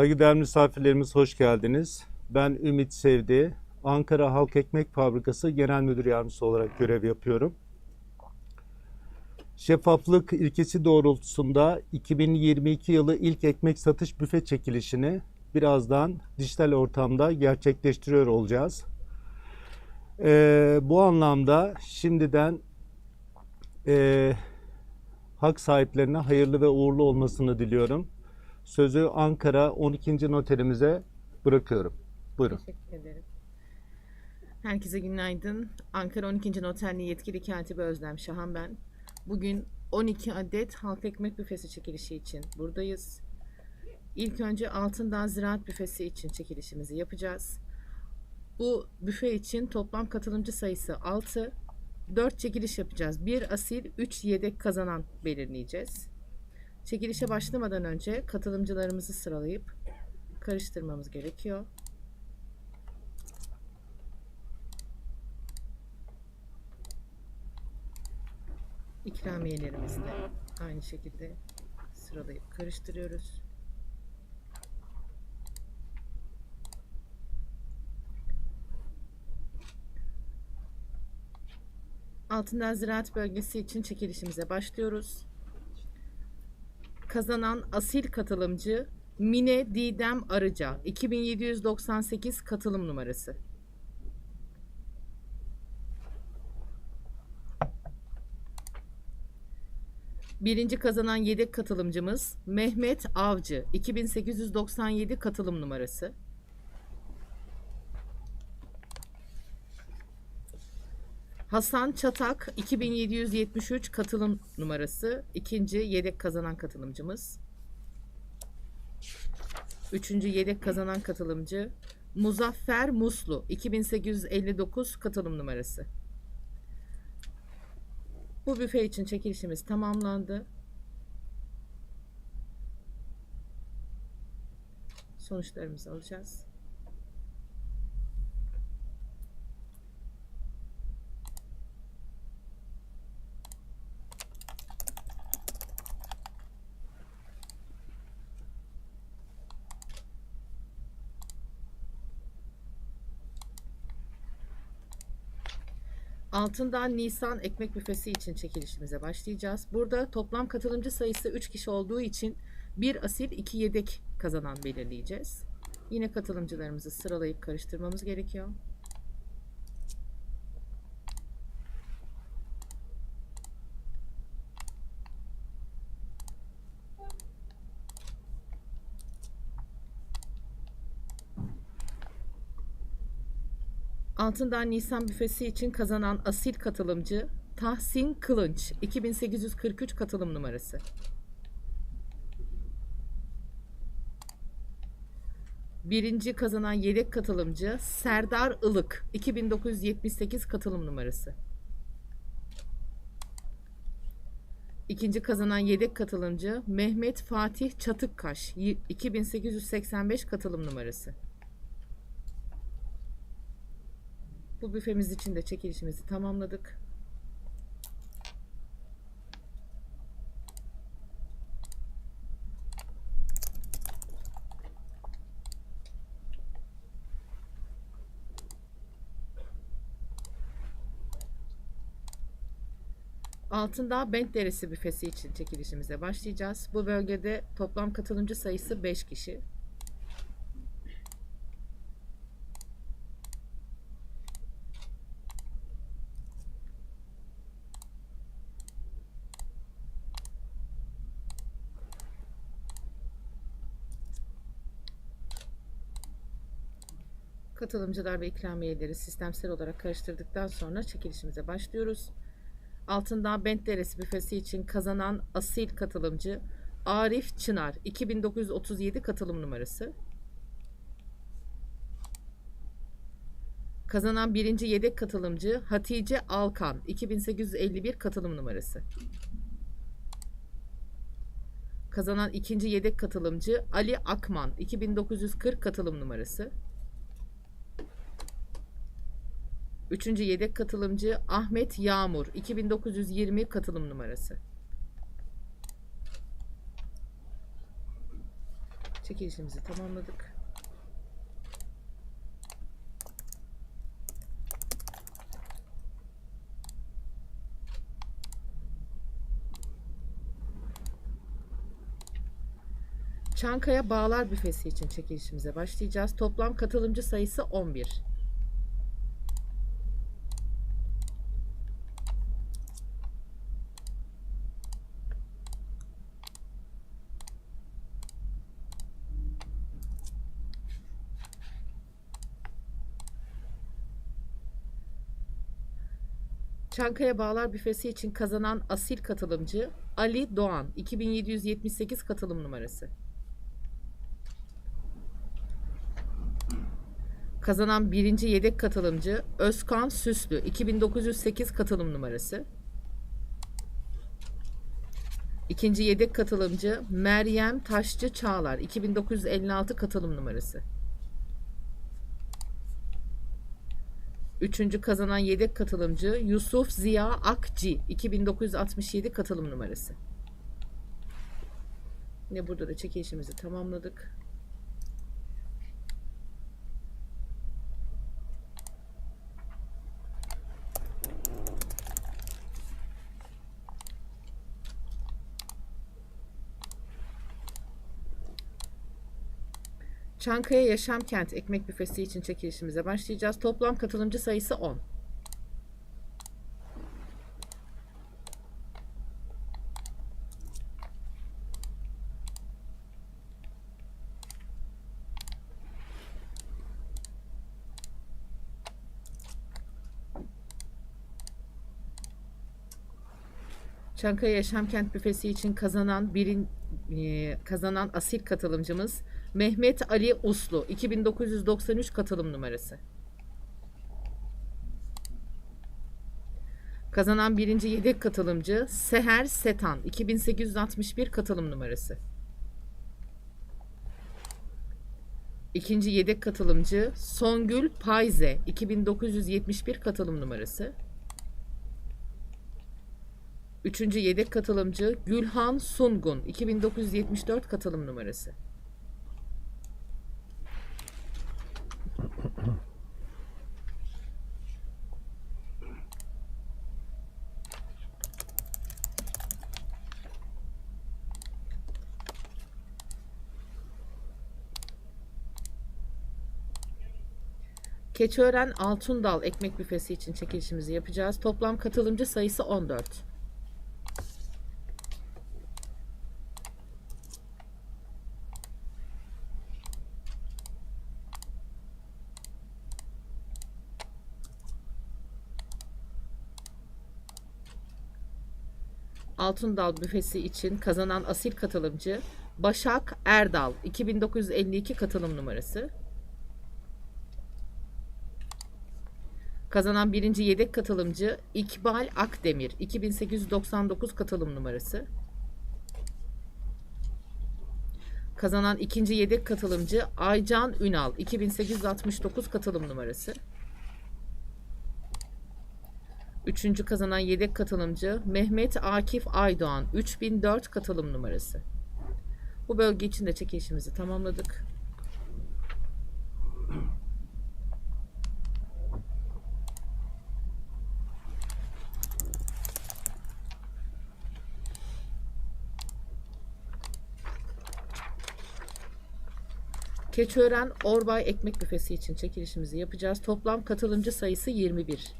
Saygıdeğer misafirlerimiz hoş geldiniz. Ben Ümit Sevdi. Ankara Halk Ekmek Fabrikası Genel Müdür Yardımcısı olarak görev yapıyorum. Şeffaflık ilkesi doğrultusunda 2022 yılı ilk ekmek satış büfe çekilişini birazdan dijital ortamda gerçekleştiriyor olacağız. Ee, bu anlamda şimdiden e, hak sahiplerine hayırlı ve uğurlu olmasını diliyorum. Sözü Ankara 12. noterimize bırakıyorum. Buyurun. Teşekkür ederim. Herkese günaydın. Ankara 12. Noterli Yetkili Katibi Özlem Şahan ben. Bugün 12 adet halk ekmek büfesi çekilişi için buradayız. İlk önce Altındağ Ziraat Büfesi için çekilişimizi yapacağız. Bu büfe için toplam katılımcı sayısı 6. 4 çekiliş yapacağız. 1 asil, 3 yedek kazanan belirleyeceğiz. Çekilişe başlamadan önce katılımcılarımızı sıralayıp karıştırmamız gerekiyor. İkramiyelerimizi de aynı şekilde sıralayıp karıştırıyoruz. Altındağ Ziraat Bölgesi için çekilişimize başlıyoruz. Kazanan asil katılımcı Mine Didem Arıca 2798 katılım numarası. Birinci kazanan yedek katılımcımız Mehmet Avcı 2897 katılım numarası. Hasan Çatak 2773 katılım numarası. ikinci yedek kazanan katılımcımız. Üçüncü yedek kazanan katılımcı Muzaffer Muslu 2859 katılım numarası. Bu büfe için çekilişimiz tamamlandı. Sonuçlarımızı alacağız. Altından Nisan ekmek büfesi için çekilişimize başlayacağız. Burada toplam katılımcı sayısı 3 kişi olduğu için bir asil 2 yedek kazanan belirleyeceğiz. Yine katılımcılarımızı sıralayıp karıştırmamız gerekiyor. Altından Nisan büfesi için kazanan asil katılımcı Tahsin Kılınç 2843 katılım numarası. Birinci kazanan yedek katılımcı Serdar Ilık 2978 katılım numarası. İkinci kazanan yedek katılımcı Mehmet Fatih Çatıkkaş 2885 katılım numarası. Bu büfemiz için de çekilişimizi tamamladık. Altındağ Bent Deresi büfesi için çekilişimize başlayacağız. Bu bölgede toplam katılımcı sayısı 5 kişi. Katılımcılar ve ikramiyeleri sistemsel olarak karıştırdıktan sonra çekilişimize başlıyoruz. Altından Bent Deresi büfesi için kazanan asil katılımcı Arif Çınar 2937 katılım numarası. Kazanan birinci yedek katılımcı Hatice Alkan 2851 katılım numarası. Kazanan ikinci yedek katılımcı Ali Akman 2940 katılım numarası. Üçüncü yedek katılımcı Ahmet Yağmur 2920 katılım numarası. Çekilişimizi tamamladık. Çankaya Bağlar Büfesi için çekilişimize başlayacağız. Toplam katılımcı sayısı 11. Çankaya Bağlar Büfesi için kazanan asil katılımcı Ali Doğan 2778 katılım numarası. Kazanan birinci yedek katılımcı Özkan Süslü 2908 katılım numarası. İkinci yedek katılımcı Meryem Taşçı Çağlar 2956 katılım numarası. Üçüncü kazanan yedek katılımcı Yusuf Ziya Akci 2967 katılım numarası. Yine burada da çekilişimizi tamamladık. Çankaya Yaşam Kent Ekmek Büfesi için çekilişimize başlayacağız. Toplam katılımcı sayısı 10. Çankaya Yaşam Kent Büfesi için kazanan birin e, kazanan asil katılımcımız Mehmet Ali Uslu 2993 katılım numarası. Kazanan birinci yedek katılımcı Seher Setan 2861 katılım numarası. İkinci yedek katılımcı Songül Payze 2971 katılım numarası. Üçüncü yedek katılımcı Gülhan Sungun 2974 katılım numarası. Keçiören Altundal ekmek büfesi için çekilişimizi yapacağız. Toplam katılımcı sayısı 14. Altındal büfesi için kazanan asil katılımcı Başak Erdal 2952 katılım numarası. Kazanan birinci yedek katılımcı İkbal Akdemir 2899 katılım numarası. Kazanan ikinci yedek katılımcı Aycan Ünal 2869 katılım numarası. Üçüncü kazanan yedek katılımcı Mehmet Akif Aydoğan 3004 katılım numarası. Bu bölge için de çekilişimizi tamamladık. Keçiören Orbay Ekmek Büfesi için çekilişimizi yapacağız. Toplam katılımcı sayısı 21.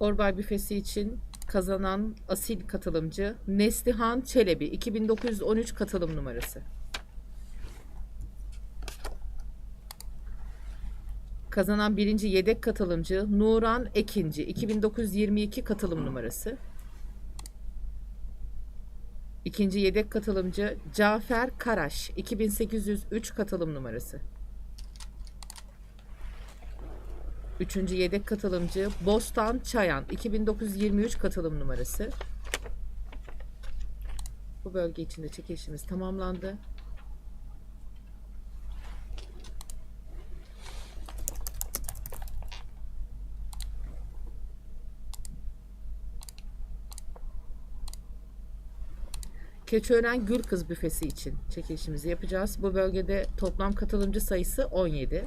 Orbay Büfesi için kazanan asil katılımcı Neslihan Çelebi 2913 katılım numarası. Kazanan birinci yedek katılımcı Nuran Ekinci 2922 katılım numarası. İkinci yedek katılımcı Cafer Karaş 2803 katılım numarası. Üçüncü yedek katılımcı Bostan Çayan 2923 katılım numarası. Bu bölge içinde çekilişimiz tamamlandı. Keçiören Gül Kız büfesi için çekilişimizi yapacağız. Bu bölgede toplam katılımcı sayısı 17.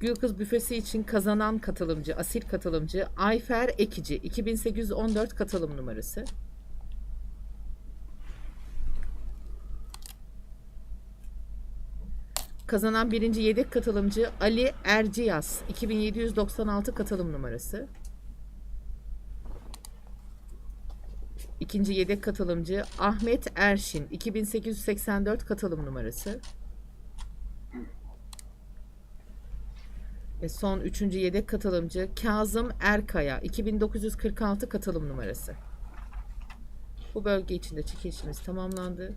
Gül Kız büfesi için kazanan katılımcı, asil katılımcı Ayfer Ekici 2814 katılım numarası. Kazanan birinci yedek katılımcı Ali Erciyaz 2796 katılım numarası. İkinci yedek katılımcı Ahmet Erşin 2884 katılım numarası. Ve son üçüncü yedek katılımcı Kazım Erkaya 2946 katılım numarası. Bu bölge içinde çekilişimiz tamamlandı.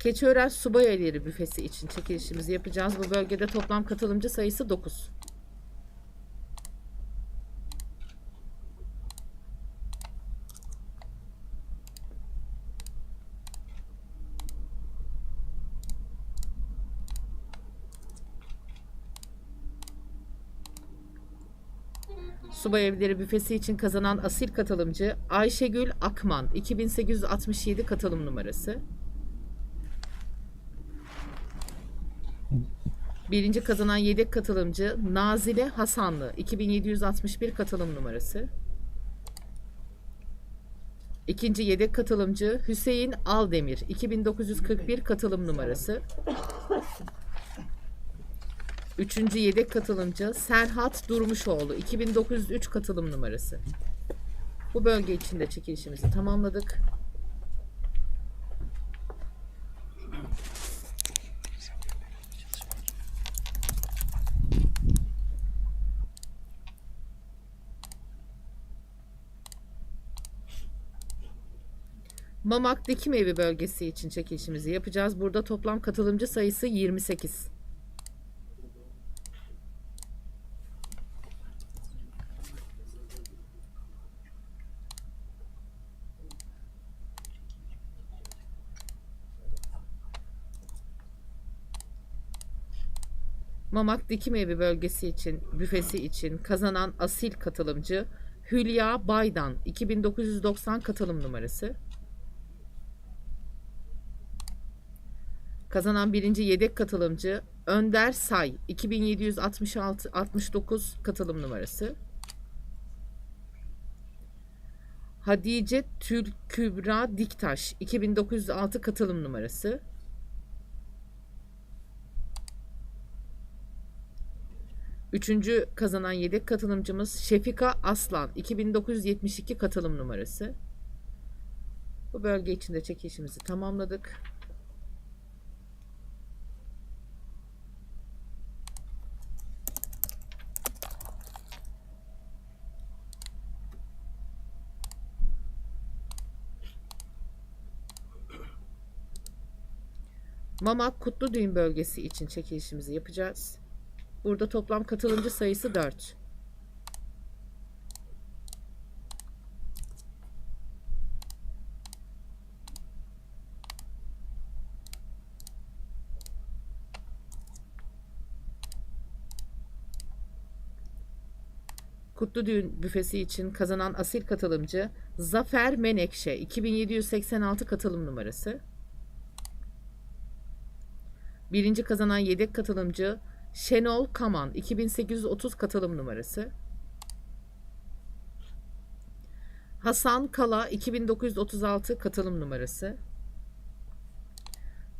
Keçiören Subay Evleri büfesi için çekilişimizi yapacağız. Bu bölgede toplam katılımcı sayısı 9. Subay Evleri büfesi için kazanan asil katılımcı Ayşegül Akman 2867 katılım numarası. Birinci kazanan yedek katılımcı Nazile Hasanlı 2761 katılım numarası. İkinci yedek katılımcı Hüseyin Aldemir 2941 katılım numarası. Üçüncü yedek katılımcı Serhat Durmuşoğlu 2903 katılım numarası. Bu bölge içinde çekilişimizi tamamladık. Mamak Dikim Evi bölgesi için çekilişimizi yapacağız. Burada toplam katılımcı sayısı 28. Mamak Dikim Evi bölgesi için, büfesi için kazanan asil katılımcı Hülya Baydan 2990 katılım numarası. Kazanan birinci yedek katılımcı Önder Say 2766 69 katılım numarası. Hadice Tül Kübra Diktaş 2906 katılım numarası. Üçüncü kazanan yedek katılımcımız Şefika Aslan 2972 katılım numarası. Bu bölge içinde çekilişimizi tamamladık. Mamak Kutlu Düğün bölgesi için çekilişimizi yapacağız. Burada toplam katılımcı sayısı 4. Kutlu Düğün büfesi için kazanan asil katılımcı Zafer Menekşe 2786 katılım numarası. Birinci kazanan yedek katılımcı Şenol Kaman 2830 katılım numarası. Hasan Kala 2936 katılım numarası.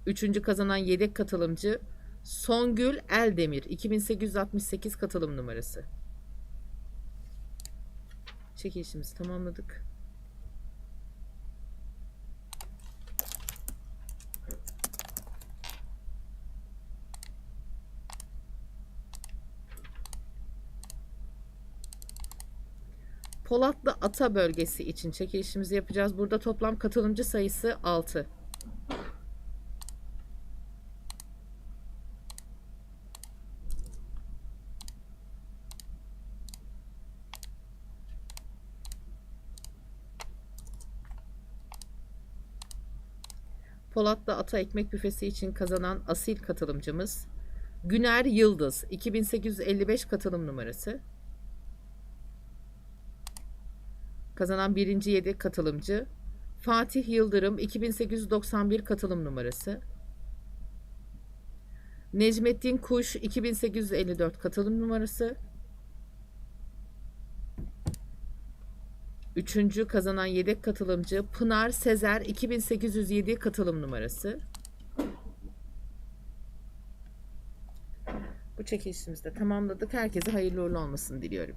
Üçüncü kazanan yedek katılımcı Songül Eldemir 2868 katılım numarası. Çekilişimizi tamamladık. Polatlı Ata bölgesi için çekilişimizi yapacağız. Burada toplam katılımcı sayısı 6. Polatlı Ata Ekmek Büfesi için kazanan asil katılımcımız Güner Yıldız 2855 katılım numarası. Kazanan birinci yedi katılımcı Fatih Yıldırım 2891 katılım numarası. Necmettin Kuş 2854 katılım numarası. Üçüncü kazanan yedek katılımcı Pınar Sezer 2807 katılım numarası. Bu çekilişimizi de tamamladık. Herkese hayırlı uğurlu olmasını diliyorum.